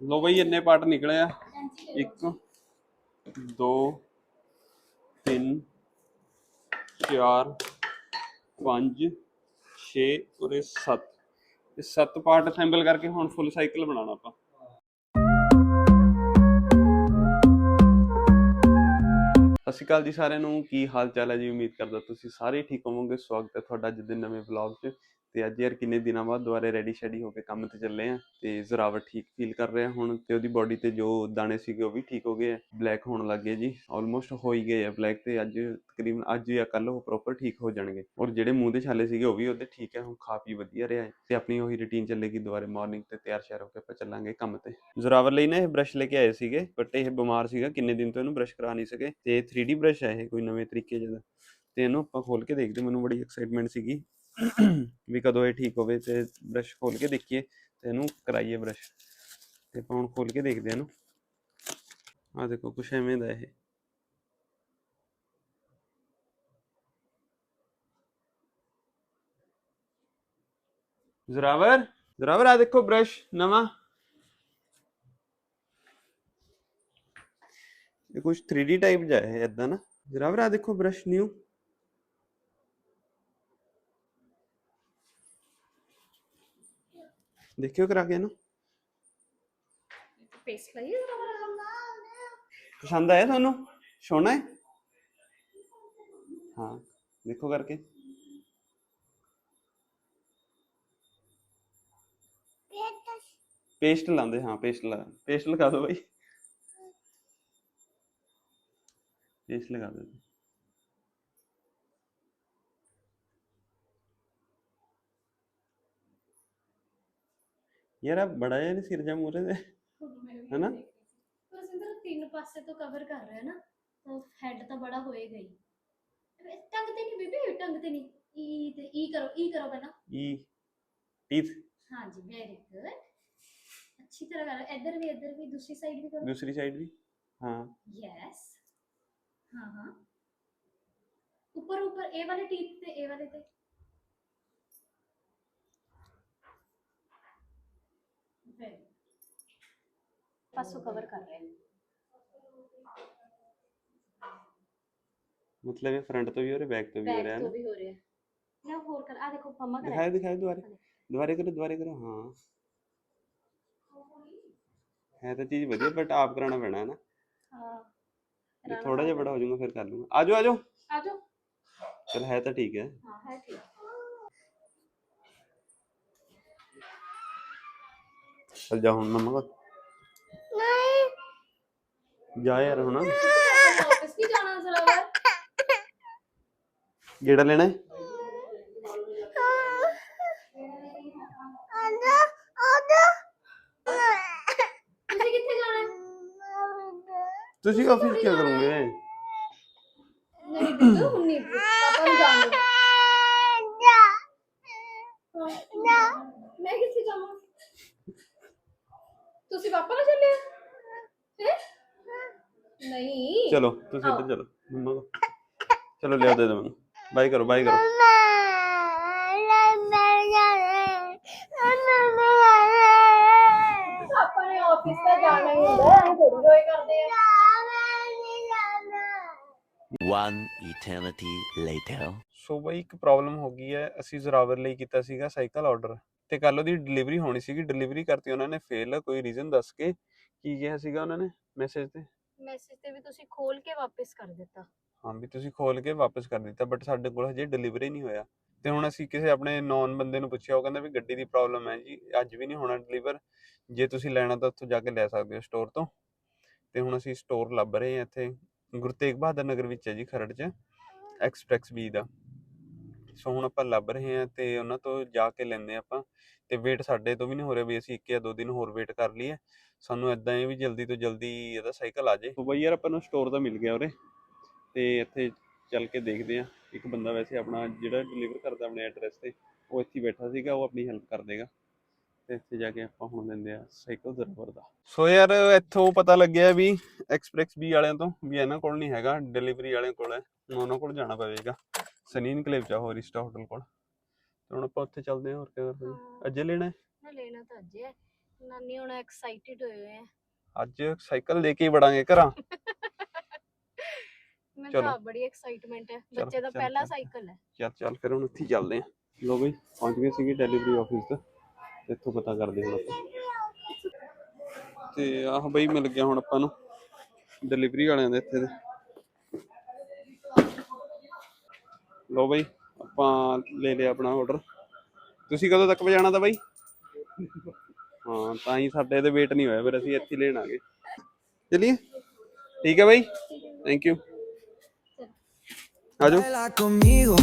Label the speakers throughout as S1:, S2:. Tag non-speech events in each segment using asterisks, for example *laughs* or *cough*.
S1: ਲੋ ਬਈ, ਇੰਨੇ ਪਾਰਟ ਨਿਕਲੇ ਆ। 1 2 3 4 5 6 ਔਰ 7 ਇਹ 7 ਪਾਰਟ ਅਸੈਂਬਲ ਕਰਕੇ ਹੁਣ ਫੁੱਲ ਸਾਈਕਲ ਬਣਾਉਣਾ ਆਪਾਂ। ਸਤਿ ਸ਼੍ਰੀ ਅਕਾਲ ਜੀ ਸਾਰਿਆਂ ਨੂੰ। ਕੀ ਹਾਲ ਚਾਲ ਹੈ ਜੀ? ਉਮੀਦ ਕਰਦਾ ਤੁਸੀਂ ਸਾਰੇ ਠੀਕ ਹੋਵੋਗੇ। ਸਵਾਗਤ ਹੈ ਤੁਹਾਡਾ ਅੱਜ ਦੇ ਨਵੇਂ ਵਲੌਗ 'ਚ। ਤੇ ਅੱਜ ਯਾਰ ਕਿੰਨੇ ਦਿਨਾਂ ਬਾਅਦ ਦੁਬਾਰੇ ਰੈਡੀ ਸ਼ੈਡੀ ਹੋ ਕੇ ਕੰਮ ਤੇ ਚੱਲੇ ਆ ਤੇ ਜ਼ਰਾਵਰ ਠੀਕ ਫੀਲ ਕਰ ਰਿਹਾ ਹੁਣ ਤੇ ਉਹਦੀ ਬਾਡੀ ਤੇ ਜੋ ਦਾਣੇ ਸੀਗੇ ਉਹ ਵੀ ਠੀਕ ਹੋ ਗਏ ਬਲੈਕ ਹੋਣ ਲੱਗ ਜੀ ਆਲਮੋਸਟ ਹੋ ਹੀ ਗਏ ਆ ਬਲੈਕ ਤੇ ਅੱਜ ਤਕਰੀਬਨ ਅੱਜ ਜਾਂ ਕੱਲ ਉਹ ਪ੍ਰੋਪਰ ਠੀਕ ਹੋ ਜਾਣਗੇ। ਔਰ ਜਿਹੜੇ ਮੂੰਹ ਦੇ ਛਾਲੇ ਸੀਗੇ ਉਹ ਵੀ ਉਹਦੇ ਠੀਕ ਹੈ ਹੁਣ ਖਾ ਪੀ ਵਧੀਆ ਰਿਹਾ ਹੈ ਤੇ ਆਪਣੀ ਉਹੀ ਰੁਟੀਨ ਚੱਲੇਗੀ ਦੁਬਾਰੇ ਮਾਰਨਿੰਗ ਤੇ ਤਿਆਰ ਸ਼ਿਆਰ ਹੋ ਕੇ ਆਪਾਂ ਚੱਲਾਂਗੇ ਕੰਮ ਤੇ। ਜ਼ਰਾਵਰ ਲਈ ਨਾ ਇਹ ਬ੍ਰਸ਼ ਲੈ ਕੇ ਆਏ ਸੀਗੇ ਬਟ ਇਹ ਬਿਮਾਰ ਸੀਗਾ, ਕਿੰਨੇ ਦਿਨ ਤੋਂ ਇਹਨੂੰ ਬ੍ਰਸ਼ ਕਰਾ ਨਹੀਂ ਸਕੇ ਤੇ 3D ਬ੍ਰਸ਼ ਹੈ ਇਹ, ਕੋਈ ਨਵੇਂ ਤਰੀਕੇ ਜਿਹਦਾ। ਤੇ ਇਹਨੂੰ ਆਪਾਂ ਖੋਲ ਕੇ ਦੇਖਦੇ ਮੈਨੂੰ ਬੜੀ ਐਕਸਾਈਟਮੈਂਟ ਸੀਗੀ। ਵੀ ਕਦੋਂ ਇਹ ਠੀਕ ਹੋਵੇ ਤੇ ਬ੍ਰਸ਼ ਖੋਲ ਕੇ ਦੇਖੀਏ ਤੇ ਇਹਨੂੰ ਕਰਾਈਏ ਬ੍ਰਸ਼ ਤੇ ਆਪਾਂ ਖੋਲ ਕੇ ਦੇਖਦੇ ਹਾਂ ਇਹਨੂੰ। ਆ ਦੇਖੋ ਕੁਛ ਐਵੇਂ ਦਾ ਇਹ। ਜ਼ਰਾਵਰ ਜ਼ਰਾਵਰ ਆ ਦੇਖੋ ਬ੍ਰਸ਼ ਨਵਾਂ। ਇਹ ਕੁਝ 3D ਟਾਈਪ ਜਿਹਾ ਹੈ ਇਦਾਂ ਨਾ। ਜ਼ਰਾਵਰ ਆ ਦੇਖੋ ਬ੍ਰਸ਼ ਨਿਊ ਦੇਖਿਓ ਕਰਾ ਕੇ ਇਹਨੂੰ
S2: ਪੇਸਟ ਜ਼ਰਾ
S1: ਪਸੰਦ ਆਇਆ ਤੁਹਾਨੂੰ ਸੋਹਣਾ ਹੈ ਹਾਂ ਦੇਖੋ ਕਰਕੇ ਪੇਸਟ ਲਾਉਂਦੇ ਹਾਂ ਪੇਸਟ ਲਾ ਪੇਸਟ ਲਗਾ ਦਿਓ ਬਾਈ ਪੇਸਟ ਲਗਾ ਦਿਓ ਯਾਰ ਆ ਬੜਾ ਜਿਹਾ ਨੀ ਸਿਰ ਜਾ ਮੂਰੇ ਦੇ ਹੈਨਾ?
S2: ਪਰ ਸਿੰਦਰ ਤਿੰਨ ਪਾਸੇ ਤੋਂ ਕਵਰ ਕਰ ਰਿਹਾ ਨਾ ਤਾਂ ਹੈਡ ਤਾਂ ਬੜਾ ਹੋਏਗਾ ਹੀ ਅਰੇ ਟੰਗ ਤੇ ਨਹੀਂ ਬੀਬੀ ਟੰਗ ਤੇ ਨਹੀਂ ਈ ਤੇ ਈ ਕਰੋ ਈ ਕਰੋ ਪਹਿਲਾਂ।
S1: ਈ ਟੀਥ
S2: ਹਾਂਜੀ ਵੈਰੀ ਗੁੱਡ ਅੱਛੀ ਤਰ੍ਹਾਂ ਕਰੋ ਇੱਧਰ ਵੀ ਇੱਧਰ ਵੀ ਦੂਸਰੀ ਸਾਈਡ ਵੀ ਕਰੋ।
S1: ਦੂਸਰੀ ਸਾਈਡ ਵੀ? ਹਾਂ।
S2: ਯੈਸ ਹਾਂ ਹਾਂ। ਉੱਪਰ ਉੱਪਰ ਇਹ ਵਾਲੇ ਟੀਥ ਤੇ ਇਹ ਵਾਲੇ ਤੇ। ਪਾਸੋਂ ਕਵਰ ਕਰ ਰਹੇ
S1: ਮਤਲਬ ਇਹ ਫਰੰਟ ਤੋਂ ਵੀ ਹੋ ਰਿਹਾ ਬੈਕ ਤੋਂ ਵੀ ਹੋ
S2: ਬੈਕ
S1: ਰਿਹਾ ਹੈ
S2: ਤੋਂ
S1: ਨਾ?
S2: ਵੀ ਹੋ ਰਿਹਾ। ਨਾ ਹੋਰ ਕਰ ਆ ਦੇਖੋ ਮੰਮਾ ਕਰ
S1: ਦਿਖਾਓ ਦਿਖਾਓ ਦੁਬਾਰੇ। ਦੁਬਾਰੇ ਕਰੋ ਦੁਬਾਰੇ ਕਰੋ ਹਾਂ। ਹੈ ਤਾਂ ਚੀਜ਼ ਵਧੀਆ ਬਟ ਆਪ ਕਰਾਉਣਾ ਪੈਣਾ ਹੈ। ਨਾ
S2: ਹਾਂ
S1: ਥੋੜਾ ਜਿਹਾ ਬੜਾ ਹੋ ਜਾਊਗਾ ਫਿਰ ਕਰ ਲੂੰਗਾ ਆਜੋ ਆਜੋ
S2: ਆ ਜਾਓ।
S1: ਚਲ ਹੈ ਤਾਂ ਠੀਕ ਹੈ।
S2: ਹਾਂ ਹੈ ਠੀਕ।
S1: ਚਲ ਜਾ ਹੁਣ ਮੰਮਾ ਕੋਲ ਜਾ ਯਾਰ ਹੁਣ
S2: ਵਾਪਸ ਜਾਣਾ ਜ਼ਰਾ
S1: ਲੈਣਾ ਹੈ?
S2: ਤੁਸੀਂ ਕਿੱਥੇ ਜਾਣਾ?
S1: ਤੁਸੀਂ ਆਫਿਸ ਕੀ ਕਰੋਗੇ
S2: ਨਹੀਂ ਹੁਣ ਨਹੀਂ ਪਾਪਾ ਨੂੰ ਜਾਣ ਦਿਓ ਹਾਂ। ਮੈਂ ਕਿੱਥੇ ਜਾਵਾਂ ਤੁਸੀਂ ਪਾਪਾ ਨਾਲ ਚੱਲੇ ਹੈ ਨਹੀਂ
S1: ਚਲੋ ਤੁਸੀਂ ਇੱਧਰ ਚਲੋ ਮੰਮਾ ਚਲੋ ਲਿਆ ਦੇ ਦੋ ਮੈਨੂੰ। ਬਾਈ ਕਰੋ ਬਾਈ ਕਰੋ।
S2: ਪਾਪਾ ਨੇ ਆਫਿਸ ਤਾਂ ਜਾਣਾ ਹੀ ਹੁੰਦਾ ਹੈ ਥੋੜੀ ਰੋਏ ਕਰਦੇ ਆ।
S3: One eternity later.
S1: ਸੋ ਬਈ ਇੱਕ ਪ੍ਰੋਬਲਮ ਹੋ ਗਈ ਹੈ। ਅਸੀਂ ਜ਼ਰਾਵਰ ਲਈ ਕੀਤਾ ਸੀਗਾ ਸਾਈਕਲ ਆਰਡਰ ਤੇ ਕੱਲ ਉਹਦੀ ਡਿਲੀਵਰੀ ਹੋਣੀ ਸੀਗੀ। ਡਿਲੀਵਰੀ ਕਰਤੀ ਉਹਨਾਂ ਨੇ ਫੇਲ ਕੋਈ ਰੀਜ਼ਨ ਦੱਸ ਕੇ ਕੀ ਕਿਹਾ ਸੀਗਾ ਉਹਨਾਂ ਨੇ ਮੈਸੇਜ ਤੇ?
S2: ਮੈਸੇਜ ਤੇ ਵੀ ਤੁਸੀਂ ਖੋਲ ਕੇ ਵਾਪਸ ਕਰ ਦਿੱਤਾ।
S1: ਹਾਂ, ਵੀ ਤੁਸੀਂ ਖੋਲ ਕੇ ਵਾਪਸ ਕਰ ਦਿੱਤਾ ਬਟ ਸਾਡੇ ਕੋਲ ਹਜੇ ਡਿਲੀਵਰੀ ਨਹੀਂ ਹੋਇਆ। ਤੇ ਹੁਣ ਅਸੀਂ ਕਿਸੇ ਆਪਣੇ ਨੌਨ ਬੰਦੇ ਨੂੰ ਪੁੱਛਿਆ, ਉਹ ਕਹਿੰਦਾ ਵੀ ਗੱਡੀ ਦੀ ਪ੍ਰੋਬਲਮ ਹੈ ਜੀ, ਅੱਜ ਵੀ ਨਹੀਂ ਹੋਣਾ ਡਿਲੀਵਰ ਜੇ ਤੁਸੀਂ ਲੈਣਾ ਤਾਂ ਉੱਥੋਂ ਜਾ ਕੇ ਲੈ ਸਕਦੇ ਹੋ ਸਟੋਰ ਤੋਂ। ਤੇ ਹੁਣ ਅਸੀਂ ਸਟੋਰ ਲੱਭ ਰਹੇ ਹਾਂ ਇੱਥੇ। ਗੁਰੂ ਤੇਗ ਬਹਾਦਰ ਨਗਰ ਵਿੱਚ ਹੈ ਜੀ ਖਰੜ 'ਚ ਐਕਸਪ੍ਰੈਸ ਬੀ ਦਾ। ਸੋ ਹੁਣ ਆਪਾਂ ਲੱਭ ਰਹੇ ਹਾਂ ਤੇ ਉਹਨਾਂ ਤੋਂ ਜਾ ਕੇ ਲੈਂਦੇ ਆਪਾਂ ਤੇ ਵੇਟ ਸਾਡੇ ਤੋਂ ਵੀ ਨਹੀਂ ਹੋ ਰਿਹਾ ਵੀ ਅਸੀਂ ਇੱਕ ਜਾਂ ਦੋ ਦਿਨ ਹੋਰ ਵੇਟ ਕਰ ਲਈਏ। ਸਾਨੂੰ ਇਦਾਂ ਹੈ ਵੀ ਜਲਦੀ ਤੋਂ ਜਲਦੀ ਇਹਦਾ ਸਾਈਕਲ ਆ ਜੇ। ਸੋ ਬਈ ਯਾਰ ਆਪਾਂ ਨੂੰ ਸਟੋਰ ਦਾ ਮਿਲ ਗਿਆ ਉਰੇ ਤੇ ਇੱਥੇ ਚੱਲ ਕੇ ਦੇਖਦੇ ਆ ਇੱਕ ਬੰਦਾ ਵੈਸੇ ਆਪਣਾ ਜਿਹੜਾ ਡਿਲੀਵਰ ਕਰਦਾ ਆਪਣੇ ਐਡਰੈਸ ਤੇ ਉਹ ਇੱਥੇ ਬੈਠਾ ਸੀਗਾ ਉਹ ਆਪਣੀ ਹੈਲਪ ਕਰ ਦੇਗਾ। ਤੇ ਇੱਥੇ ਜਾ ਕੇ ਆਪਾਂ ਹੁਣ ਦਿੰਦੇ ਆ ਸਾਈਕਲ ਜ਼ਰੂਰ ਦਾ। ਸੋ ਯਾਰ ਇੱਥੋਂ ਪਤਾ ਲੱਗਿਆ ਵੀ ਐਕਸਪ੍ਰੈਸ ਬੀ ਵਾਲਿਆਂ ਤੋਂ ਵੀ ਇਹਨਾਂ ਕੋਲ ਨਹੀਂ ਹੈਗਾ ਡਿਲੀਵਰੀ ਵਾਲਿਆਂ ਕੋਲ ਹੈ ਉਹਨਾਂ ਕੋਲ ਜਾਣਾ ਪਵੇਗਾ। ਸਨੀ ਇਨਕਲੇਵ ਚ ਹੋ ਰਿਸਟਾ ਹੋਟਲ ਕੋਲ। ਤੇ ਹੁਣ ਆਪਾਂ ਉੱਥੇ ਚੱਲਦੇ ਹਾਂ ਹੋਰ ਕੀ ਕਰਦੇ ਹਾਂ?
S2: ਹਾਂ।
S1: ਅੱਜੇ ਲੈਣਾ ਹੈ?
S2: ਨਾ ਲੈਣਾ ਤਾਂ ਅੱਜ ਹੈ। ਨਾਨੀ ਹੁਣ ਐਕਸਾਈਟਿਡ ਹੋਏ ਹੋਏ ਆ।
S1: ਅੱਜ ਸਾਈਕਲ ਲੈ ਕੇ ਹੀ ਵੜਾਂਗੇ ਘਰਾਂ। *laughs*
S2: ਮੈਂ
S1: ਚਲੋ।
S2: ਤਾਂ ਆਪ ਬੜੀ ਐਕਸਾਈਟਮੈਂਟ ਹੈ।
S1: ਚਲੋ,
S2: ਬੱਚੇ ਦਾ
S1: ਚਲੋ,
S2: ਪਹਿਲਾ
S1: ਚਲੋ।
S2: ਸਾਈਕਲ ਹੈ।
S1: ਚੱਲ ਚੱਲ ਫਿਰ ਹੁਣ ਉੱਥੇ ਹੀ ਚੱਲਦੇ ਆਂ ਲੋ ਬਈ ਪਹੁੰਚ ਗਏ ਸੀਗੇ ਡੈਲੀਵਰੀ ਆਫਿਸ ਤੇ। ਤੇ ਇੱਥੋਂ ਪਤਾ ਕਰਦੇ ਹੁਣ ਆਪਾਂ। ਤੇ ਆਹ ਬਈ ਮਿਲ ਗਿਆ ਹੁਣ ਆਪਾਂ ਨੂੰ। ਡਿਲੀਵਰੀ ਵਾਲਿਆਂ ਦੇ ਇੱਥੇ ਦੇ। ਲੋ ਬਈ ਆਪਾਂ ਲੈ ਲਿਆ ਆਪਣਾ ਆਰਡਰ ਤੁਸੀਂ ਕਦੋਂ ਤੱਕ ਵਜਾਣਾ ਤਾਂ ਬਈ? ਹਾਂ ਤਾਂ ਹੀ ਸਾਡੇ ਤੇ ਵੇਟ ਨਹੀਂ ਹੋਇਆ ਫਿਰ ਅਸੀਂ ਇੱਥੇ ਲੈਣ ਆ ਗਏ। ਚਲਿਏ? ਠੀਕ ਹੈ ਬਈ। ਥੈਂਕ ਯੂ ਆਜੋ।
S4: Conmigo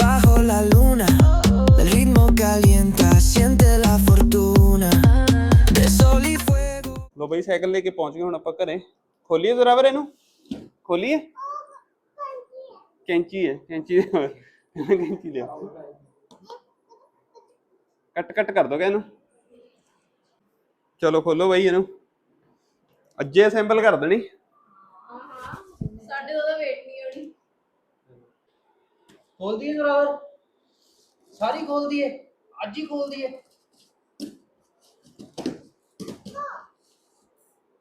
S4: bajo la luna. El ritmo calienta, siente la fortuna. De sol y fuego.
S1: ਲੋ ਬਈ ਸਾਈਕਲ ਲੈ ਕੇ ਪਹੁੰਚ ਗਏ ਹੁਣ ਆਪਾਂ ਘਰੇ। ਖੋਲੀਏ ਜ਼ਰਾ ਵੀਰ ਇਹਨੂੰ। ਖੋਲੀਏ। ਕੈਂਚੀ ਹੈ ਕੈਂਚੀ ਦੇ ਕੈਂਚੀ ਦੇ ਕੱਟ ਕੱਟ ਕਰ ਦੋਗੇ ਇਹਨੂੰ? ਚਲੋ ਖੋਲੋ ਬਈ ਇਹਨੂੰ। ਅੱਜੇ ਸੈਂਪਲ ਕਰ ਦੇਣੀ।
S2: ਸਾਡੇ ਉਹਦਾ ਵੇਟ ਨਹੀਂ ਹੋਣੀ।
S5: ਖੋਲਦੀ ਹੈ ਕਰਾਵਰ ਸਾਰੀ ਖੋਲਦੀ ਹੈ ਅੱਜ ਹੀ ਖੋਲਦੀ ਹੈ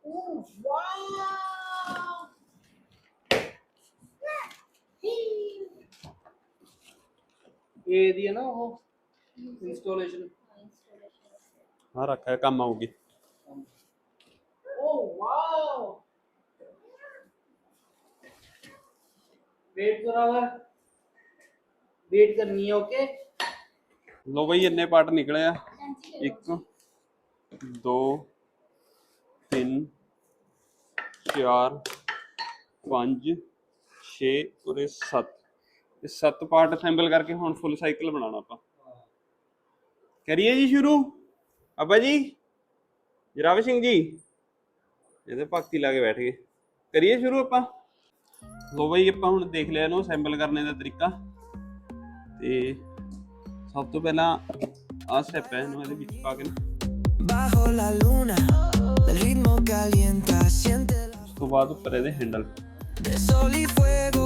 S5: ਉਹ ਵਾਹ। ਇਹ ਇਹਦੀ ਹੈ ਨਾ ਉਹ ਇੰਸਟਾਲੇਸ਼ਨ
S1: ਹਾਂ ਰੱਖਿਆ ਕੰਮ ਆਊਗੀ।
S5: Oh wow. ਵੇਟ ਕਰਾਵਾ ਵੇਟ ਕਰਨੀ ਹੈ ਓਕੇ
S1: ਲੋ ਬਈ ਇੰਨੇ ਪਾਰਟ ਨਿਕਲੇ ਆ। 1 2 3 4 5 6 ਉਰੇ 7 ਇਹ 7 ਪਾਰਟ ਅਸੈਂਬਲ ਕਰਕੇ ਹੁਣ ਫੁੱਲ ਸਾਈਕਲ ਬਣਾਉਣਾ ਆਪਾਂ। ਕਰੀਏ ਜੀ ਸ਼ੁਰੂ? ਅੱਬਾ ਜੀ? ਜਰਾਵ ਸਿੰਘ ਜੀ ਇਹਦੇ ਭਗਤੀ ਲਾ ਕੇ ਬੈਠ ਗਏ ਕਰੀਏ ਸ਼ੁਰੂ ਆਪਾਂ? ਲੋ ਬਈ ਆਪਾਂ ਹੁਣ ਦੇਖ ਲਿਆ ਇਹਨੂੰ ਅਸੈਂਬਲ ਕਰਨੇ ਦਾ ਤਰੀਕਾ। ਤੇ ਸਭ ਤੋਂ ਪਹਿਲਾਂ ਆਹ ਸਟੈਪ ਹੈ ਇਹਨੂੰ ਇਹਦੇ ਵਿੱਚ ਪਾ ਕੇ ਨਾ।
S4: Bajo la luna. El ritmo calienta, siente
S1: ਉਸ ਤੋਂ ਬਾਅਦ ਉੱਪਰ ਇਹਦੇ handle
S4: De sol y fuego,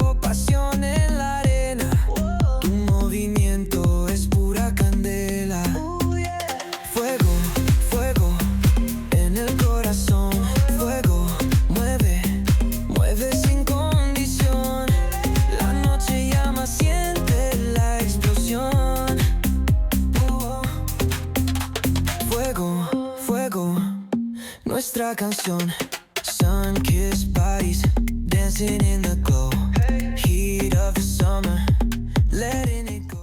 S4: nuestra canción. Sun kissed bodies dancing in the glow. Heat of the summer, letting it go.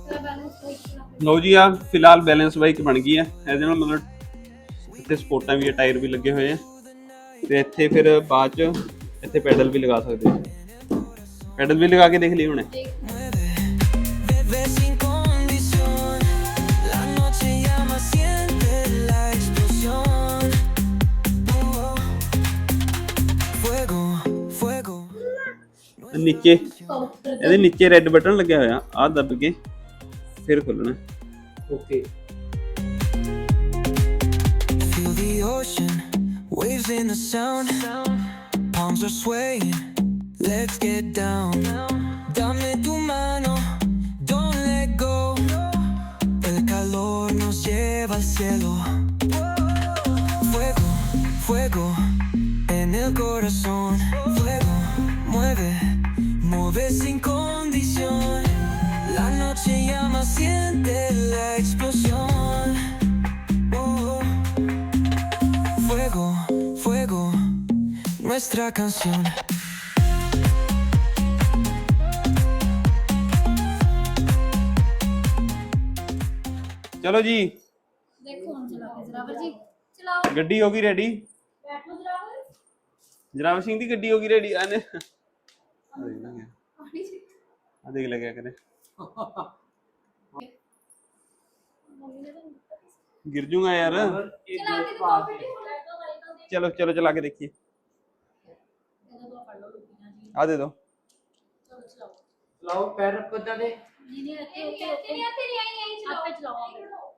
S1: ਲਓ ਜੀ ਆ ਫਿਲਹਾਲ ਬੈਲੈਂਸ ਬਾਈਕ ਬਣ ਗਈ ਹੈ ਇਹਦੇ ਨਾਲ ਮਤਲਬ ਇੱਥੇ ਸਪੋਰਟਾਂ ਵੀ ਹੈ ਟਾਇਰ ਵੀ ਲੱਗੇ ਹੋਏ ਆ ਤੇ ਇੱਥੇ ਫਿਰ ਬਾਅਦ ਚ ਇੱਥੇ ਪੈਡਲ ਵੀ ਲਗਾ ਸਕਦੇ ਹੋ ਪੈਡਲ ਵੀ ਲਗਾ ਕੇ ਦੇਖ ਲਈ ਹੁਣੇ ਨੀਚੇ ਇਹਦੇ ਨੀਚੇ ਰੈੱਡ ਬਟਨ ਲੱਗਿਆ ਹੋਇਆ ਆਹ ਦੱਬ ਕੇ ਫਿਰ ਖੋਲਣਾ
S5: okay
S4: Feel the ocean, waves in the sound. Palms are swaying, let's get down. Dame tu mano, don't let go. El calor nos lleva al cielo. Fuego, fuego en el corazón. Fuego, mueve, mueve sin condición. La noche llama, siente la explosión. Oh, fuego, fuego, nuestra canción.
S1: ਚਲੋ ਜੀ
S2: ਦੇਖੋ ਹੁਣ ਚਲਾ ਕੇ ਜ਼ਰਾਵਰ ਜੀ ਚਲਾਓ
S1: ਗੱਡੀ ਹੋ ਗਈ ਰੈਡੀ
S2: ਬੈਠੋ ਜ਼ਰਾਵਰ
S1: ਜਰਾਮ ਸਿੰਘ ਦੀ ਗੱਡੀ ਹੋ ਗਈ ਰੈਡੀ ਆਨੇ
S2: ਪਾਣੀ ਜੀ
S1: ਆ ਦੇਖ ਲੱਗਿਆ ਕਰੇ
S2: ਮੰਮੀ ਨੇ ਤਾਂ ਦਿੱਤਾ ਸੀ।
S1: ਗਿਰ ਜੂਗਾ ਯਾਰ
S2: ਚਲਾ ਕੇ ਦਿਖਾਓ ਬੇਟੀ ਹੁਣ ਤਾਂ ਵਾਈਕਲ ਦੇ
S1: ਚਲੋ ਚਲੋ ਚਲਾ ਕੇ ਦੇਖੀਏ
S2: ਇਹਦਾ ਦੋ ਫੜ ਲਓ ਰੁਕੀਆਂ ਜੀ
S1: ਆ ਦੇ ਦੋ
S2: ਚਲੋ ਚਲਾਓ
S5: लाओ पैर रखो इधर दे
S2: ਨਹੀਂ ਨਹੀਂ ਇੱਥੇ ਉੱਤੇ ਉੱਤੇ ਨਹੀਂ ਇੱਥੇ ਨਹੀਂ ਆਈ ਆਈ ਚਲਾਓ ਆਪੇ ਚਲਾਓ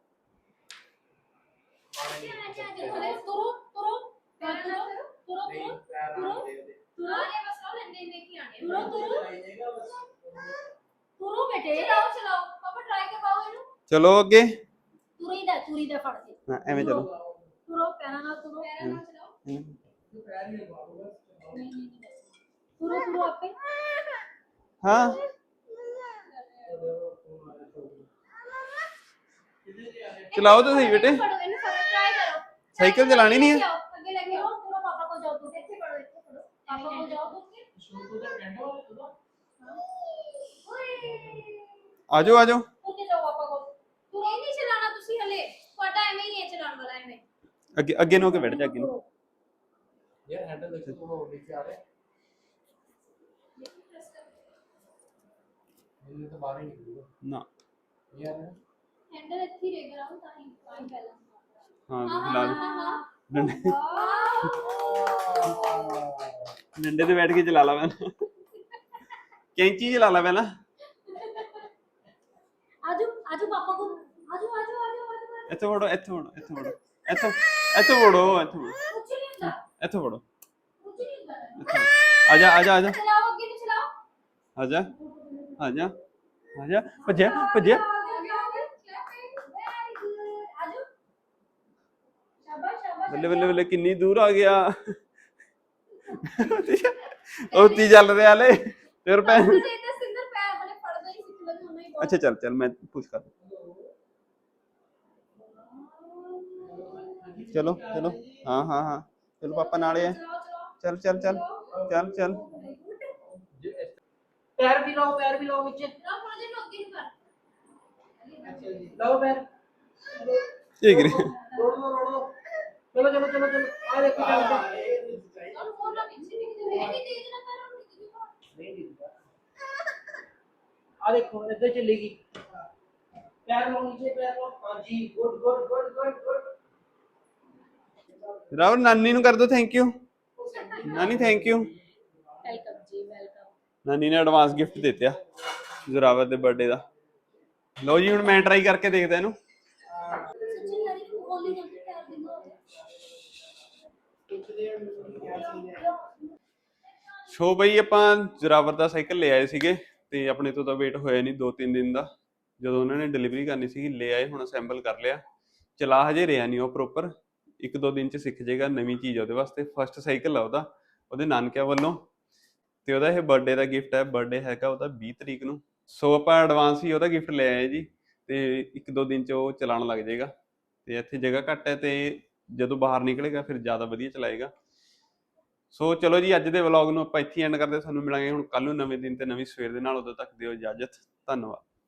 S2: ਥੋੜੇ ਤੁਰੋ ਤੁਰੋ ਪੈਰ ਤੁਰੋ ਬੇਟੇ ਚਲਾਓ ਚਲਾਓ। ਪਾਪਾ ਟਰਾਈ ਕੇ ਪਾਓ ਇਹਨੂੰ।
S1: ਚਲੋ ਅੱਗੇ।
S2: ਤੁਰੀ ਦਾ ਤੁਰੀ ਦਾ ਫੜ ਕੇ।
S1: ਹਾਂ, ਐਵੇਂ ਚਲੋ।
S2: ਤੁਰੋ ਨਹੀਂ ਨਹੀਂ ਨਹੀਂ ਤੁਰੋ ਤੁਰੋ ਆਪੇ।
S1: ਹਾਂ। ਚਲਾਓ ਤਾਂ ਸਹੀ ਬੇਟੇ
S2: ਫੜੋ ਇਹਨੂੰ ਫੜੋ। ਟਰਾਈ ਕਰੋ।
S1: ਸਾਈਕਲ ਚਲਾਣੀ ਨਹੀਂ ਹੈ?
S2: ਇੱਥੇ ਆਓ, ਅੱਗੇ ਲੈ ਕੇ ਆਓ ਤੁਰੋ ਪਾਪਾ ਕੋਲ ਜਾਓ ਤੁਸੀਂ ਇੱਥੇ ਫੜੋ ਇੱਥੇ ਫੜੋ ਪਾਪਾ ਕੋਲ ਜਾਓ ਤੁਸੀਂ
S1: ਆਜੋ ਆਜੋ।
S2: ਉੱਥੇ ਜਾਓ ਪਾਪਾ ਕੋਲ। ਤੂੰ ਇਹ ਨਹੀਂ ਚਲਾਣਾ ਤੁਸੀਂ ਹਲੇ। ਤੁਹਾਡਾ ਐਵੇਂ ਹੀ ਹੈ ਚਲਾਉਣ ਵਾਲਾ ਐਵੇਂ।
S1: ਅੱਗੇ ਅੱਗੇ ਨੂੰ ਹੋ ਕੇ ਬੈਠ ਜਾ ਅੱਗੇ ਨੂੰ।
S5: ਯਾਰ ਹੈਂਡਲ ਦੇਖੋ ਉਹ ਨੀਚੇ ਆ ਰਿਹਾ। ਇਹ ਤਾਂ ਬਾਹਰ ਹੀ ਨਿਕਲੂਗਾ
S1: ਨਾ।
S5: ਯਾਰ।
S2: ਹੈਂਡਲ ਇੱਥੇ ਹੀ ਰਹੇਗਾ ਰਾਹੁਲ ਤਾਂ ਹੀ ਤਾਂ ਹੀ ਬੈਲੈਂਸ
S1: ਹਾਂ
S2: ਹਾਂ
S1: ਫਿਲਹਾਲ
S2: ਹਾਂ ਹਾਂ
S1: ਡੰਡੇ
S2: ਵਾਓ
S1: ਡੰਡੇ ਤੇ ਬੈਠ ਕੇ ਚਲਾ ਲਾ ਪਹਿਲਾਂ। ਕੈਂਚੀ ਚਲਾ ਲਾ ਪਹਿਲਾਂ
S2: ਆਜੋ ਆਜੋ ਪਾਪਾ ਕੋਲ ਆਜੋ ਆਜੋ ਆਜੋ ਆਜੋ
S1: ਇੱਥੇ ਫੜੋ ਇੱਥੇ ਫੜੋ ਇੱਥੇ ਫੜੋ। ਇੱਥੋਂ ਇੱਥੇ ਫੜੋ ਇੱਥੇ
S2: ਹੁੰਦਾ।
S1: ਇੱਥੇ
S2: ਨਹੀਂ ਹੁੰਦਾ।
S1: ਇੱਥੇ ਫੜੋ। ਆਜਾ ਆਜਾ ਆਜਾ
S2: ਚਲਾਓ ਅੱਗੇ ਨੂੰ ਚਲਾਓ।
S1: ਆਜਾ ਆਜਾ ਆਜਾ ਭੱਜਿਆ ਭੱਜਿਆ।
S2: ਆਜੋ ਸ਼ਾਬਾਸ਼ ਸ਼ਾਬਾਸ਼।
S1: ਬੱਲੇ ਬੱਲੇ ਬੱਲੇ ਕਿੰਨੀ ਦੂਰ ਆ ਗਿਆ। ਉਹ ਤੀ ਚੱਲ ਰਿਹਾ ਲੈ ਫਿਰ ਪੈ ਅੱਛਾ ਚੱਲ ਚੱਲ ਮੈਂ ਪੁੱਛ ਕਰ ਚਲੋ ਚਲੋ ਹਾਂ ਹਾਂ ਹਾਂ ਚਲੋ ਪਾਪਾ ਨਾਲੇ ਆ
S2: ਚਲਾਓ ਚਲਾਓ
S1: ਚੱਲ ਚੱਲ ਚੱਲ ਚੱਲ ਚੱਲ
S5: ਪੈਰ ਵੀ ਲਾਓ ਪੈਰ ਵੀ ਲਾਓ ਵਿੱਚ
S2: ਨਾ ਥੋੜਾ ਜਿਹਾ ਨੂੰ ਅੱਗੇ ਨੂੰ ਕਰ
S5: ਲਾਓ ਪੈਰ
S1: ਇਹ ਗਿਰੇ
S5: ਰੋੜ ਲਓ ਰੋੜ ਲਓ ਚਲੋ ਚਲੋ ਚਲੋ ਚਲੋ ਆ ਦੇਖੋ ਚੱਲਦੇ
S2: ਔਰ ਫੋਨ ਨਾ ਪਿੱਛੇ ਨਹੀਂ ਕਿਤੇ ਇਹ ਨਹੀਂ ਤੇਜ਼ ਨਾ ਕਰੋ ਨਹੀਂ ਕਿਤੇ
S5: ਨਹੀਂ ਦਿਖਦਾ ਆ ਦੇਖੋ ਇੱਧਰ ਚੱਲੇਗੀ ਪੈਰ ਲਾਓ ਨੀਚੇ ਪੈਰ ਲਾਓ ਹਾਂਜੀ good good good good good
S1: Rahul ਨਾਨੀ ਨੂੰ ਕਰ ਦੋ ਥੈਂਕ ਯੂ ਨਾਨੀ ਥੈਂਕ ਯੂ
S2: ਵੈਲਕਮ ਜੀ ਵੈਲਕਮ
S1: ਨਾਨੀ ਨੇ ਐਡਵਾਂਸ ਗਿਫਟ ਦਿੱਤਿਆ ਜ਼ਰਾਵਰ ਦੇ ਬਰਥਡੇ ਦਾ। ਲਓ ਜੀ ਹੁਣ ਮੈਂ ਟਰਾਈ ਕਰਕੇ ਦੇਖਦਾ ਇਹਨੂੰ। ਸੋ ਬਈ ਆਪਾਂ ਜ਼ਰਾਵਰ ਦਾ ਸਾਈਕਲ ਲੈ ਆਏ ਸੀਗੇ ਤੇ ਆਪਣੇ ਤੋਂ ਤਾਂ ਵੇਟ ਹੋਇਆ ਨਹੀਂ 2-3 ਦਿਨ ਦਾ। ਜਦੋਂ ਉਹਨਾਂ ਨੇ ਡਿਲੀਵਰੀ ਕਰਨੀ ਸੀਗੀ ਲੈ ਆਏ ਹੁਣ ਅਸੈਂਬਲ ਕਰ ਲਿਆ। ਚਲਾ ਹਜੇ ਰਿਹਾ ਨਹੀਂ ਉਹ ਪ੍ਰੋਪਰ ਇੱਕ ਦੋ ਦਿਨ ਚ ਸਿੱਖ ਜਾਏਗਾ ਨਵੀਂ ਚੀਜ਼ ਆ ਉਹਦੇ ਵਾਸਤੇ ਫਸਟ ਸਾਈਕਲ ਆ ਉਹਦਾ, ਉਹਦੇ ਨਾਨਕਿਆਂ ਵੱਲੋਂ। ਤੇ ਉਹਦਾ ਇਹ ਬਰਥਡੇ ਦਾ ਗਿਫਟ ਹੈ ਬਰਥਡੇ ਹੈਗਾ ਉਹਦਾ 20 ਤਰੀਕ ਨੂੰ। ਸੋ ਆਪਾਂ ਐਡਵਾਂਸ ਹੀ ਉਹਦਾ ਗਿਫਟ ਲੈ ਆਏ ਜੀ, ਤੇ ਇੱਕ ਦੋ ਦਿਨ ਚ ਉਹ ਚਲਾਉਣ ਲੱਗ ਜਾਏਗਾ ਤੇ ਇੱਥੇ ਜਗ੍ਹਾ ਘੱਟ ਹੈ ਤੇ ਜਦੋਂ ਬਾਹਰ ਨਿਕਲੇਗਾ ਫਿਰ ਜ਼ਿਆਦਾ ਵਧੀਆ ਚਲਾਏਗਾ। ਸੋ ਚਲੋ ਜੀ, ਅੱਜ ਦੇ ਵਲੌਗ ਨੂੰ ਆਪਾਂ ਇੱਥੇ ਐਂਡ ਕਰਦੇ ਹਾਂ। ਤੁਹਾਨੂੰ ਮਿਲਾਂਗੇ ਹੁਣ ਕੱਲ ਨੂੰ ਨਵੇਂ ਦਿਨ ਤੇ ਨਵੀਂ ਸਵੇਰ ਦੇ ਨਾਲ। ਉਦੋਂ ਤੱਕ ਦਿਓ ਇਜਾਜ਼ਤ। ਧੰਨਵਾਦ।